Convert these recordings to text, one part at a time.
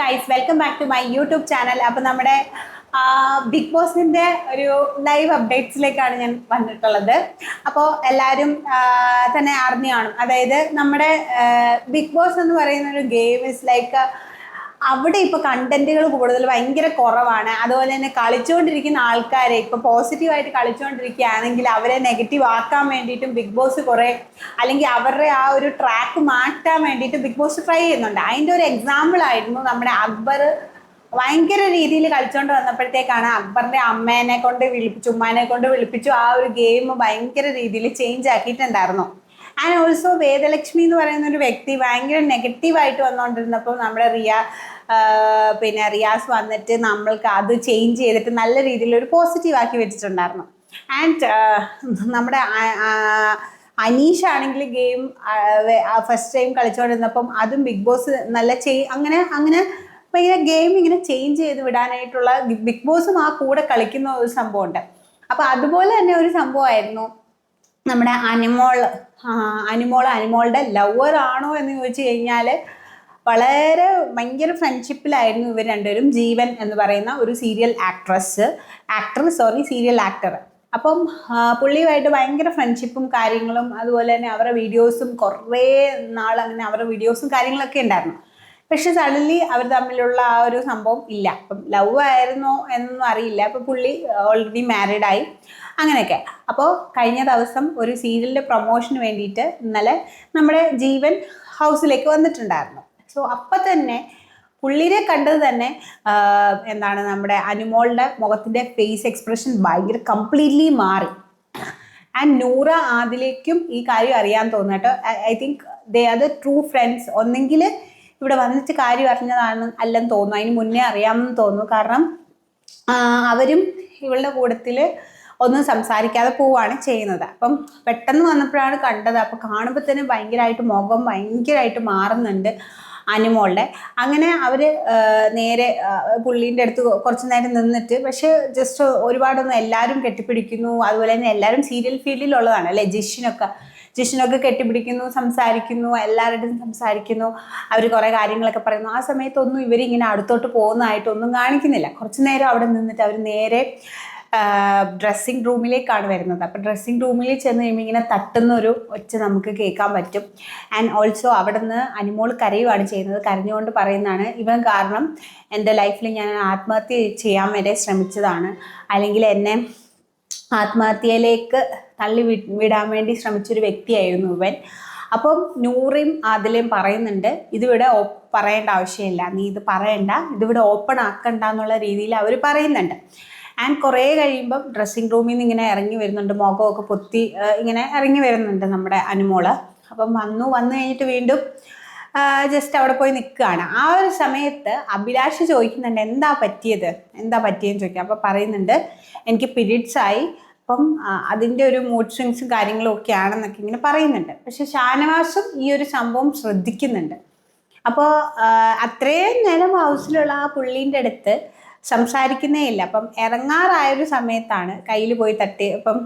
Guys welcome back to my YouTube channel അപ്പം നമ്മുടെ big ബോസിന്റെ ഒരു ലൈവ് അപ്ഡേറ്റ്സിലേക്കാണ് ഞാൻ വന്നിട്ടുള്ളത്. അപ്പോൾ എല്ലാവരും തന്നെ അറിഞ്ഞു കാണും. അതായത് നമ്മുടെ ബിഗ് ബോസ് എന്ന് പറയുന്ന ഒരു ഗെയിം ഇസ് ലൈക്ക് അവിടെ ഇപ്പോൾ കണ്ടന്റുകൾ കൂടുതൽ ഭയങ്കര കുറവാണ്. അതുപോലെ തന്നെ കളിച്ചുകൊണ്ടിരിക്കുന്ന ആൾക്കാരെ ഇപ്പോൾ പോസിറ്റീവായിട്ട് കളിച്ചുകൊണ്ടിരിക്കുകയാണെങ്കിൽ അവരെ നെഗറ്റീവ് ആക്കാൻ വേണ്ടിയിട്ടും ബിഗ് ബോസ് കുറേ അല്ലെങ്കിൽ അവരുടെ ആ ഒരു ട്രാക്ക് മാറ്റാൻ വേണ്ടിയിട്ട് ബിഗ് ബോസ് ട്രൈ ചെയ്യുന്നുണ്ട്. അതിന്റെ ഒരു എക്സാമ്പിൾ ആയിരുന്നു നമ്മുടെ അക്ബർ ഭയങ്കര രീതിയിൽ കളിച്ചുകൊണ്ട് വന്നപ്പോഴത്തേക്കാണ് അക്ബറിന്റെ അമ്മേനെ കൊണ്ട് വിളിപ്പിച്ചു ഉമ്മാനെ കൊണ്ട് വിളിപ്പിച്ചു. ആ ഒരു ഗെയിം ഭയങ്കര രീതിയിൽ ചേഞ്ച് ആക്കിയിട്ടുണ്ടായിരുന്നു. ആൻഡ് ഓൾസോ വേദലക്ഷ്മി എന്ന് പറയുന്ന ഒരു വ്യക്തി ഭയങ്കര നെഗറ്റീവായിട്ട് വന്നുകൊണ്ടിരുന്നപ്പോൾ നമ്മുടെ റിയ പിന്നെ റിയാസ് വന്നിട്ട് നമ്മൾക്ക് അത് ചേഞ്ച് ചെയ്തിട്ട് നല്ല രീതിയിൽ ഒരു പോസിറ്റീവ് ആക്കി വെച്ചിട്ടുണ്ടായിരുന്നു. ആൻഡ് നമ്മുടെ അനീഷ് ആണെങ്കിൽ ഗെയിം ഫസ്റ്റ് ടൈം കളിച്ചുകൊണ്ടിരുന്നപ്പം അതും ബിഗ് ബോസ് നല്ല ചെയ് അങ്ങനെ അങ്ങനെ ഭയങ്കര ഗെയിം ഇങ്ങനെ ചേഞ്ച് ചെയ്ത് വിടാനായിട്ടുള്ള ബിഗ് ബോസും ആ കൂടെ കളിക്കുന്ന ഒരു സംഭവമുണ്ട്. അപ്പോൾ അതുപോലെ തന്നെ ഒരു സംഭവമായിരുന്നു. നമ്മുടെ അനിമോൾ അനിമോൾ അനിമോളുടെ ലവർ ആണോ എന്ന് ചോദിച്ചു കഴിഞ്ഞാൽ വളരെ ഭയങ്കര ഫ്രണ്ട്ഷിപ്പിലായിരുന്നു ഇവർ രണ്ടുപേരും ജീവൻ എന്ന് പറയുന്ന ഒരു serial actress actor sorry serial actor അപ്പം പുള്ളിയുമായിട്ട് ഭയങ്കര ഫ്രണ്ട്ഷിപ്പും കാര്യങ്ങളും അതുപോലെ തന്നെ അവരുടെ വീഡിയോസും കുറേ നാൾ അങ്ങനെ അവരുടെ വീഡിയോസും കാര്യങ്ങളൊക്കെ ഉണ്ടായിരുന്നു. പക്ഷെ സഡൻലി അവർ തമ്മിലുള്ള ആ ഒരു സംഭവം ഇല്ല. അപ്പം ലവ് ആയിരുന്നോ എന്നൊന്നും അറിയില്ല. അപ്പം പുള്ളി ഓൾറെഡി മാരീഡ് ആയി. അങ്ങനെയൊക്കെ. അപ്പോൾ കഴിഞ്ഞ ദിവസം ഒരു സീരിയലിന്റെ പ്രൊമോഷന് വേണ്ടിയിട്ട് ഇന്നലെ നമ്മുടെ ജീവൻ ഹൗസിലേക്ക് വന്നിട്ടുണ്ടായിരുന്നു. സോ അപ്പം തന്നെ പുള്ളിനെ കണ്ടത് തന്നെ എന്താണ് നമ്മുടെ അനുമോളുടെ മുഖത്തിന്റെ ഫേസ് എക്സ്പ്രഷൻ ഭയങ്കര കംപ്ലീറ്റ്ലി മാറി. ആൻഡ് നൂറ ആദിലേക്കും ഈ കാര്യം അറിയാൻ തോന്നുന്നു കേട്ടോ. I think they are the true friends ഒന്നെങ്കിൽ ഇവിടെ വന്നിട്ട് കാര്യം അറിഞ്ഞതാണ് അല്ലെന്ന് തോന്നുന്നു. അതിന് മുന്നേ അറിയാമെന്ന് തോന്നുന്നു. കാരണം അവരും ഇവളുടെ കൂട്ടത്തിൽ ഒന്നും സംസാരിക്കാതെ പോവുകയാണ് ചെയ്യുന്നത്. അപ്പം പെട്ടെന്ന് വന്നപ്പോഴാണ് കണ്ടത്. അപ്പം കാണുമ്പോൾ തന്നെ ഭയങ്കരമായിട്ട് മുഖം ഭയങ്കരമായിട്ട് മാറുന്നുണ്ട്. അനിമോളുടെ. അങ്ങനെ അവർ നേരെ പുള്ളീന്റെ അടുത്ത് കുറച്ച് നേരം നിന്നിട്ട് പക്ഷേ ജസ്റ്റ് ഒരുപാടൊന്നും എല്ലാവരും കെട്ടിപ്പിടിക്കുന്നു. അതുപോലെ തന്നെ എല്ലാവരും സീരിയൽ ഫീൽഡിലുള്ളതാണ് അല്ലേ? ജിഷിനൊക്കെ ജിഷിനൊക്കെ കെട്ടിപ്പിടിക്കുന്നു സംസാരിക്കുന്നു എല്ലാവരുടെയും സംസാരിക്കുന്നു. അവർ കുറേ കാര്യങ്ങളൊക്കെ പറയുന്നു. ആ സമയത്തൊന്നും ഇവരിങ്ങനെ അടുത്തോട്ട് പോകുന്നതായിട്ടൊന്നും കാണിക്കുന്നില്ല. കുറച്ച് നേരം അവിടെ നിന്നിട്ട് അവർ നേരെ ഡ്രസ്സിങ് റൂമിലേക്കാണ് വരുന്നത്. അപ്പോൾ ഡ്രസ്സിങ് റൂമിൽ ചെന്ന് കഴിയുമ്പോൾ ഇങ്ങനെ തട്ടുന്ന ഒരു ഒച്ച നമുക്ക് കേൾക്കാൻ പറ്റും. ആൻഡ് ഓൾസോ അവിടെ നിന്ന് അനിമോൾ കരയുവാണ് ചെയ്യുന്നത്. കരഞ്ഞുകൊണ്ട് പറയുന്നതാണ് ഇവൻ കാരണം എന്റെ ലൈഫിൽ ഞാൻ ആത്മഹത്യ ചെയ്യാൻ വരെ ശ്രമിച്ചതാണ്. അല്ലെങ്കിൽ എന്നെ ആത്മഹത്യയിലേക്ക് തള്ളി വിടാൻ വേണ്ടി ശ്രമിച്ചൊരു വ്യക്തിയായിരുന്നു ഇവൻ. അപ്പം നൂറിയും ആദിലയും പറയുന്നുണ്ട് ഇതിവിടെ പറയേണ്ട ആവശ്യമില്ല. നീ ഇത് പറയണ്ട. ഇതിവിടെ ഓപ്പൺ ആക്കണ്ട എന്നുള്ള രീതിയിൽ അവർ പറയുന്നുണ്ട്. ആൻഡ് കുറേ കഴിയുമ്പം ഡ്രസ്സിങ് റൂമിൽ നിന്ന് ഇങ്ങനെ ഇറങ്ങി വരുന്നുണ്ട്. മുഖമൊക്കെ പൊത്തി ഇങ്ങനെ ഇറങ്ങി വരുന്നുണ്ട് നമ്മുടെ അനുമോൾ. അപ്പം വന്നു വന്നു കഴിഞ്ഞിട്ട് വീണ്ടും ജസ്റ്റ് അവിടെ പോയി നിൽക്കുകയാണ്. ആ ഒരു സമയത്ത് അഭിലാഷ് ചോദിക്കുന്നുണ്ട് എന്താ പറ്റിയത്? എന്താ പറ്റിയെന്ന് ചോദിക്കുക അപ്പോൾ പറയുന്നുണ്ട് എനിക്ക് പീരീഡ്സ് ആയി. അപ്പം അതിന്റെ ഒരു മൂഡ് സ്വിങ്സും കാര്യങ്ങളും ഒക്കെ ആണെന്നൊക്കെ ഇങ്ങനെ പറയുന്നുണ്ട്. പക്ഷെ ഷാനവാസും ഈ ഒരു സംഭവം ശ്രദ്ധിക്കുന്നുണ്ട്. അപ്പോൾ അത്രയും നേരം ഹൗസിലുള്ള ആ പുള്ളീന്റെ അടുത്ത് സംസാരിക്കുന്നേ ഇല്ല. അപ്പം ഇറങ്ങാറായൊരു സമയത്താണ് കയ്യിൽ പോയി തട്ടി അപ്പം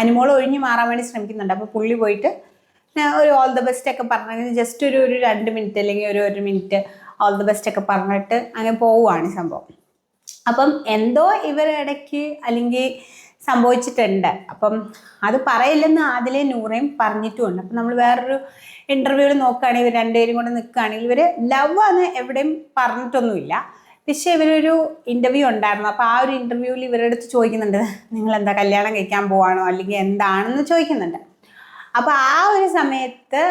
അനുമോൾ ഒഴിഞ്ഞു മാറാൻ വേണ്ടി ശ്രമിക്കുന്നുണ്ട്. അപ്പം പുള്ളി പോയിട്ട് ഒരു ഓൾ ദ ബെസ്റ്റ് ഒക്കെ പറഞ്ഞു ജസ്റ്റ് ഒരു ഒരു രണ്ട് മിനിറ്റ് അല്ലെങ്കിൽ ഒരു ഒരു മിനിറ്റ് ഓൾ ദ ബെസ്റ്റ് ഒക്കെ പറഞ്ഞിട്ട് അങ്ങനെ പോവുകയാണ് സംഭവം. അപ്പം എന്തോ ഇവരിടയ്ക്ക് അല്ലെങ്കിൽ സംഭവിച്ചിട്ടുണ്ട്. അപ്പം അത് പറയില്ലെന്ന് ആദ്യം നൂറയും പറഞ്ഞിട്ടുമുണ്ട്. അപ്പം നമ്മൾ വേറൊരു ഇന്റർവ്യൂവിൽ നോക്കുകയാണെങ്കിൽ ഇവർ രണ്ടുപേരും കൂടെ നിൽക്കുകയാണെങ്കിൽ ഇവർ ലവ് ആണ് എവിടെയും പറഞ്ഞിട്ടൊന്നുമില്ല. പക്ഷേ ഇവരൊരു ഇന്റർവ്യൂ ഉണ്ടായിരുന്നു. അപ്പോൾ ആ ഒരു ഇന്റർവ്യൂവിൽ ഇവരുടെ അടുത്ത് ചോദിക്കുന്നുണ്ട് നിങ്ങൾ എന്താ കല്യാണം കഴിക്കാൻ പോവാണോ? അല്ലെങ്കിൽ എന്താണെന്ന് ചോദിക്കുന്നുണ്ട്. അപ്പോൾ ആ ഒരു സമയത്ത്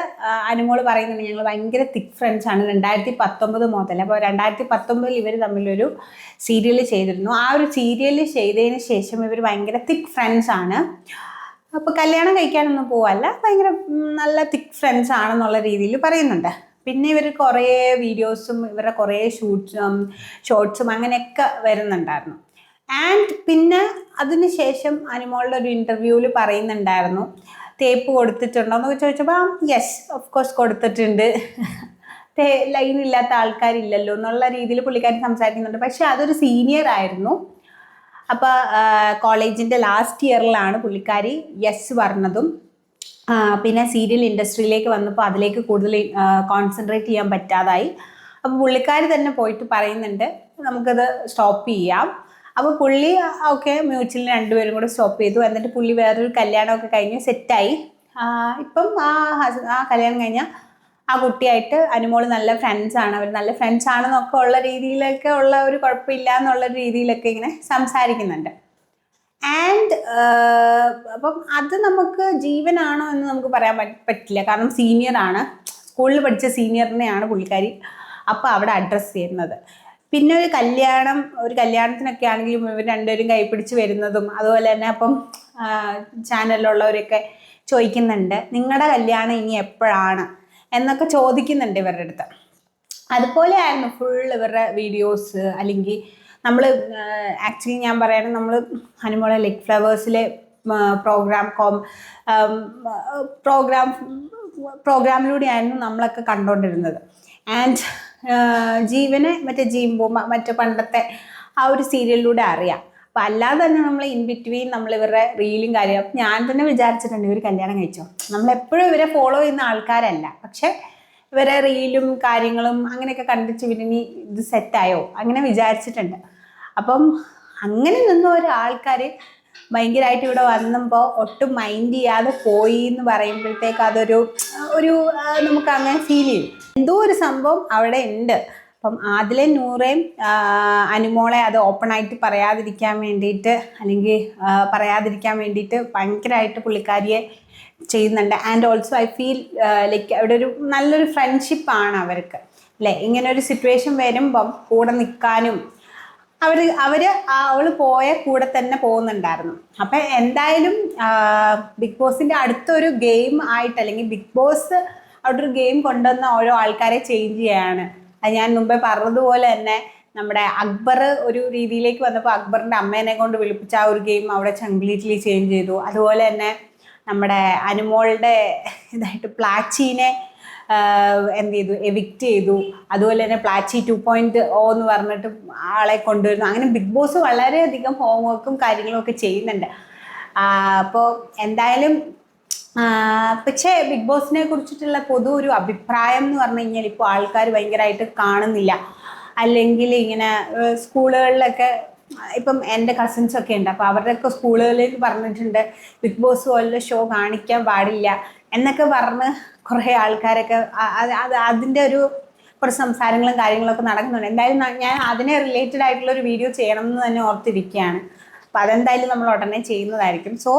അനുമോൾ പറയുന്നുണ്ട് ഞങ്ങൾ ഭയങ്കര തിക് ഫ്രണ്ട്സ് ആണ്. രണ്ടായിരത്തി പത്തൊമ്പത് മുതൽ അപ്പോൾ രണ്ടായിരത്തി പത്തൊമ്പതിൽ ഇവർ തമ്മിലൊരു സീരിയൽ ചെയ്തിരുന്നു. ആ ഒരു സീരിയൽ ചെയ്തതിന് ശേഷം ഇവർ ഭയങ്കര തിക് ഫ്രണ്ട്സ് ആണ്. അപ്പോൾ കല്യാണം കഴിക്കാനൊന്നും പോവല്ല. ഭയങ്കര നല്ല തിക് ഫ്രണ്ട്സ് ആണെന്നുള്ള രീതിയിൽ പറയുന്നുണ്ട്. പിന്നെ ഇവർ കുറേ വീഡിയോസും ഇവരുടെ കുറേ ഷൂട്ട്സും ഷോർട്സും അങ്ങനെയൊക്കെ വരുന്നുണ്ടായിരുന്നു. ആൻഡ് പിന്നെ അതിനുശേഷം അനുമോളുടെ ഒരു ഇന്റർവ്യൂവിൽ പറയുന്നുണ്ടായിരുന്നു തേപ്പ് കൊടുത്തിട്ടുണ്ടോ? എന്നൊക്കെ ചോദിച്ചപ്പോൾ യെസ് ഓഫ് കോഴ്സ് കൊടുത്തിട്ടുണ്ട്. തേ ലൈൻ ഇല്ലാത്ത ആൾക്കാരില്ലല്ലോ എന്നുള്ള രീതിയിൽ പുള്ളിക്കാരൻ സംസാരിക്കുന്നുണ്ട്. പക്ഷേ അതൊരു സീനിയർ ആയിരുന്നു. അപ്പോൾ കോളേജിന്റെ ലാസ്റ്റ് ഇയറിലാണ് പുള്ളിക്കാരി യെസ് പറഞ്ഞതും. പിന്നെ സീരിയൽ ഇൻഡസ്ട്രിയിലേക്ക് വന്നപ്പോൾ അതിലേക്ക് കൂടുതൽ കോൺസെൻട്രേറ്റ് ചെയ്യാൻ പറ്റാതായി. അപ്പോൾ പുള്ളിക്കാർ തന്നെ പോയിട്ട് പറയുന്നുണ്ട് നമുക്കത് സ്റ്റോപ്പ് ചെയ്യാം. അപ്പോൾ പുള്ളി ഓക്കെ മ്യൂച്വലിന് രണ്ടുപേരും കൂടെ സ്റ്റോപ്പ് ചെയ്തു. എന്നിട്ട് പുള്ളി വേറൊരു കല്യാണമൊക്കെ കഴിഞ്ഞ് സെറ്റായി ഇപ്പം ആ ആ കല്യാണം കഴിഞ്ഞാൽ ആ കുട്ടിയായിട്ട് അനുമോൾ നല്ല ഫ്രണ്ട്സ് ആണ്. അവർ നല്ല ഫ്രണ്ട്സ് ആണെന്നൊക്കെ ഉള്ള രീതിയിലൊക്കെ ഉള്ള ഒരു കുഴപ്പമില്ല എന്നുള്ള രീതിയിലൊക്കെ ഇങ്ങനെ സംസാരിക്കുന്നുണ്ട്. അപ്പം അത് നമുക്ക് ജീവനാണോ എന്ന് നമുക്ക് പറയാൻ പറ്റില്ല. കാരണം സീനിയർ ആണ്. സ്കൂളിൽ പഠിച്ച സീനിയറിനെയാണ് പുള്ളിക്കാരി അപ്പോൾ അവിടെ അഡ്രസ്സ് ചെയ്യുന്നത്. പിന്നെ ഒരു കല്യാണം ഒരു കല്യാണത്തിനൊക്കെ ആണെങ്കിലും ഇവർ രണ്ടുപേരും കൈപ്പിടിച്ച് വരുന്നതും അതുപോലെ തന്നെ അപ്പം ചാനലിലുള്ളവരൊക്കെ ചോദിക്കുന്നുണ്ട് നിങ്ങളുടെ കല്യാണം ഇനി എപ്പോഴാണ്? എന്നൊക്കെ ചോദിക്കുന്നുണ്ട് ഇവരുടെ അടുത്ത്. അതുപോലെ ആയിരുന്നു ഫുൾ ഇവരുടെ വീഡിയോസ് അല്ലെങ്കിൽ നമ്മൾ ആക്ച്വലി ഞാൻ പറയുകയാണെങ്കിൽ നമ്മൾ ഹനുമോളെ ലെഗ് ഫ്ലവേഴ്സിലെ പ്രോഗ്രാം കോം പ്രോഗ്രാം പ്രോഗ്രാമിലൂടെയായിരുന്നു നമ്മളൊക്കെ കണ്ടുകൊണ്ടിരുന്നത് ആൻഡ് ജീവനെ മറ്റേ ജീമ്പോ മറ്റേ പണ്ടത്തെ ആ ഒരു സീരിയലിലൂടെ അറിയാം. അപ്പം അല്ലാതെ തന്നെ നമ്മൾ ഇൻ ബിറ്റ്വീൻ നമ്മൾ ഇവരുടെ റീലും കാര്യം ഞാൻ തന്നെ വിചാരിച്ചിട്ടുണ്ട് ഇവർ കല്യാണം കഴിച്ചോ. നമ്മളെപ്പോഴും ഇവരെ ഫോളോ ചെയ്യുന്ന ആൾക്കാരല്ല. പക്ഷെ ഇവരെ റീലും കാര്യങ്ങളും അങ്ങനെയൊക്കെ കണ്ടിട്ട് ഇവരിനി ഇത് സെറ്റായോ അങ്ങനെ വിചാരിച്ചിട്ടുണ്ട്. അപ്പം അങ്ങനെ നിന്ന ഒരാൾക്കാർ ഭയങ്കരമായിട്ട് ഇവിടെ വന്നപ്പോൾ ഒട്ടും മൈൻഡ് ചെയ്യാതെ പോയി എന്ന് പറയുമ്പോഴത്തേക്ക് അതൊരു ഒരു നമുക്ക് അങ്ങനെ ഫീൽ ചെയ്യും എന്തോ ഒരു സംഭവം അവിടെ ഉണ്ട്. അപ്പം ആദിലെ നൂറേം അനുമോളെ അത് ഓപ്പണായിട്ട് പറയാതിരിക്കാൻ വേണ്ടിയിട്ട് അല്ലെങ്കിൽ പറയാതിരിക്കാൻ വേണ്ടിയിട്ട് ഭയങ്കരമായിട്ട് പുള്ളിക്കാരിയെ ചെയ്യുന്നുണ്ട്. And also I feel like അവിടെ ഒരു നല്ലൊരു ഫ്രണ്ട്ഷിപ്പാണ് അവർക്ക്. അല്ലേ ഇങ്ങനെ ഒരു സിറ്റുവേഷൻ വരുമ്പം കൂടെ നിൽക്കാനും അവർ അവർ അവൾ പോയ കൂടെ തന്നെ പോകുന്നുണ്ടായിരുന്നു. അപ്പം എന്തായാലും ബിഗ് ബോസിന്റെ അടുത്തൊരു ഗെയിം ആയിട്ട് അല്ലെങ്കിൽ ബിഗ് ബോസ് അവിടെ ഒരു ഗെയിം കൊണ്ടുവന്ന ഓരോ ആൾക്കാരെ ചേഞ്ച് ചെയ്യാണ്. അത് ഞാൻ മുമ്പേ പറഞ്ഞതുപോലെ തന്നെ നമ്മുടെ അക്ബർ ഒരു രീതിയിലേക്ക് വന്നപ്പോൾ അക്ബറിന്റെ അമ്മേനെ കൊണ്ട് വിളിപ്പിച്ച ആ ഒരു ഗെയിം അവിടെ കംപ്ലീറ്റ്ലി ചേഞ്ച് ചെയ്തു. അതുപോലെ തന്നെ നമ്മുടെ അനുമോളുടെ ഇതായിട്ട് പ്ലാച്ചീനെ എന്ത് ചെയ്തു? എവിക്റ്റ് ചെയ്തു. അതുപോലെ തന്നെ പ്ലാച്ചി ടു പോയിന്റ് ഓ എന്ന് പറഞ്ഞിട്ട് ആളെ കൊണ്ടുവരുന്നു. അങ്ങനെ ബിഗ് ബോസ് വളരെയധികം ഹോംവർക്കും കാര്യങ്ങളും ഒക്കെ ചെയ്യുന്നുണ്ട്. അപ്പോൾ എന്തായാലും പക്ഷേ ബിഗ് ബോസിനെ കുറിച്ചിട്ടുള്ള പൊതു ഒരു അഭിപ്രായം എന്ന് പറഞ്ഞു കഴിഞ്ഞാൽ ഇപ്പോൾ ആൾക്കാർ ഭയങ്കരമായിട്ട് കാണുന്നില്ല. അല്ലെങ്കിൽ ഇങ്ങനെ സ്കൂളുകളിലൊക്കെ ഇപ്പം എന്റെ കസിൻസ് ഒക്കെ ഉണ്ട്. അപ്പോൾ അവരുടെയൊക്കെ സ്കൂളുകളിൽ പറഞ്ഞിട്ടുണ്ട് ബിഗ് ബോസ് പോലുള്ള ഷോ കാണിക്കാൻ പാടില്ല എന്നൊക്കെ പറഞ്ഞ് കുറേ ആൾക്കാരൊക്കെ അത് അത് അതിന്റെ ഒരു കുറച്ച് സംസാരങ്ങളും കാര്യങ്ങളൊക്കെ നടക്കുന്നുണ്ട്. എന്തായാലും ഞാൻ അതിനെ റിലേറ്റഡ് ആയിട്ടുള്ള ഒരു വീഡിയോ ചെയ്യണം എന്ന് തന്നെ ഓർത്തിരിക്കുകയാണ്. അപ്പം അതെന്തായാലും നമ്മൾ ഉടനെ ചെയ്യുന്നതായിരിക്കും. സോ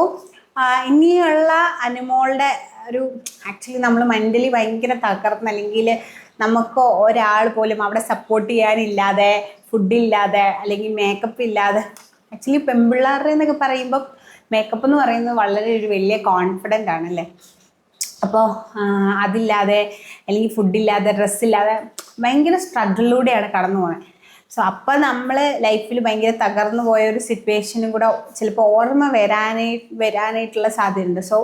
ഇനിയുള്ള അനുമോളുടെ ഒരു ആക്ച്വലി നമ്മൾ മെന്റലി ഭയങ്കര തകർന്ന് അല്ലെങ്കിൽ നമുക്ക് ഒരാൾ പോലും അവിടെ സപ്പോർട്ട് ചെയ്യാനില്ലാതെ ഫുഡില്ലാതെ അല്ലെങ്കിൽ മേക്കപ്പ് ഇല്ലാതെ. ആക്ച്വലി പെൺപിള്ളേരുടെ എന്നൊക്കെ പറയുമ്പോൾ മേക്കപ്പ് എന്ന് പറയുന്നത് വളരെ ഒരു വലിയ കോൺഫിഡന്റ് ആണല്ലേ അപ്പോൾ അതില്ലാതെ അല്ലെങ്കിൽ ഫുഡില്ലാതെ ഡ്രസ്സില്ലാതെ ഭയങ്കര സ്ട്രഗിളിലൂടെയാണ് കടന്നു പോകുന്നത് സോ അപ്പം നമ്മൾ ലൈഫിൽ ഭയങ്കര തകർന്നു പോയ ഒരു സിറ്റുവേഷനും കൂടെ ചിലപ്പോൾ ഓർമ്മ വരാനായി വരാനായിട്ടുള്ള സാധ്യതയുണ്ട്. സോ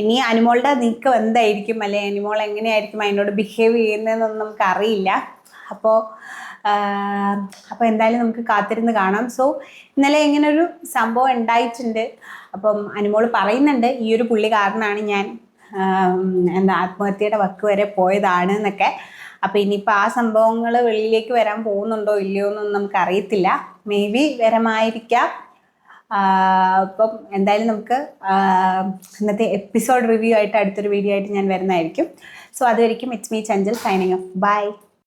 ഇനി അനിമോളുടെ നീക്കം എന്തായിരിക്കും? അല്ലെ അനിമോൾ എങ്ങനെയായിരിക്കും അതിനോട് ബിഹേവ് ചെയ്യുന്നതെന്നൊന്നും നമുക്ക് അറിയില്ല അപ്പോൾ അപ്പോൾ എന്തായാലും നമുക്ക് കാത്തിരുന്ന് കാണാം. സോ ഇന്നലെ ഇങ്ങനെ ഒരു സംഭവം ഉണ്ടായിട്ടുണ്ട്. അപ്പം അനുമോൾ പറയുന്നുണ്ട് ഈ ഒരു പുള്ളി കാരണമാണ് ഞാൻ എന്താ ആത്മഹത്യയുടെ വക്ക് വരെ പോയതാണ് എന്നൊക്കെ. അപ്പോൾ ഇനിയിപ്പോൾ ആ സംഭവങ്ങൾ വെളിയിലേക്ക് വരാൻ പോകുന്നുണ്ടോ ഇല്ലയോ എന്നൊന്നും നമുക്ക് അറിയത്തില്ല മേ ബി വരമായിരിക്കാം. അപ്പം എന്തായാലും നമുക്ക് ഇന്നത്തെ എപ്പിസോഡ് റിവ്യൂ ആയിട്ട് അടുത്തൊരു വീഡിയോ ആയിട്ട് ഞാൻ വരുന്നതായിരിക്കും. So അതുവരിക്കും it's me Chanchal signing off bye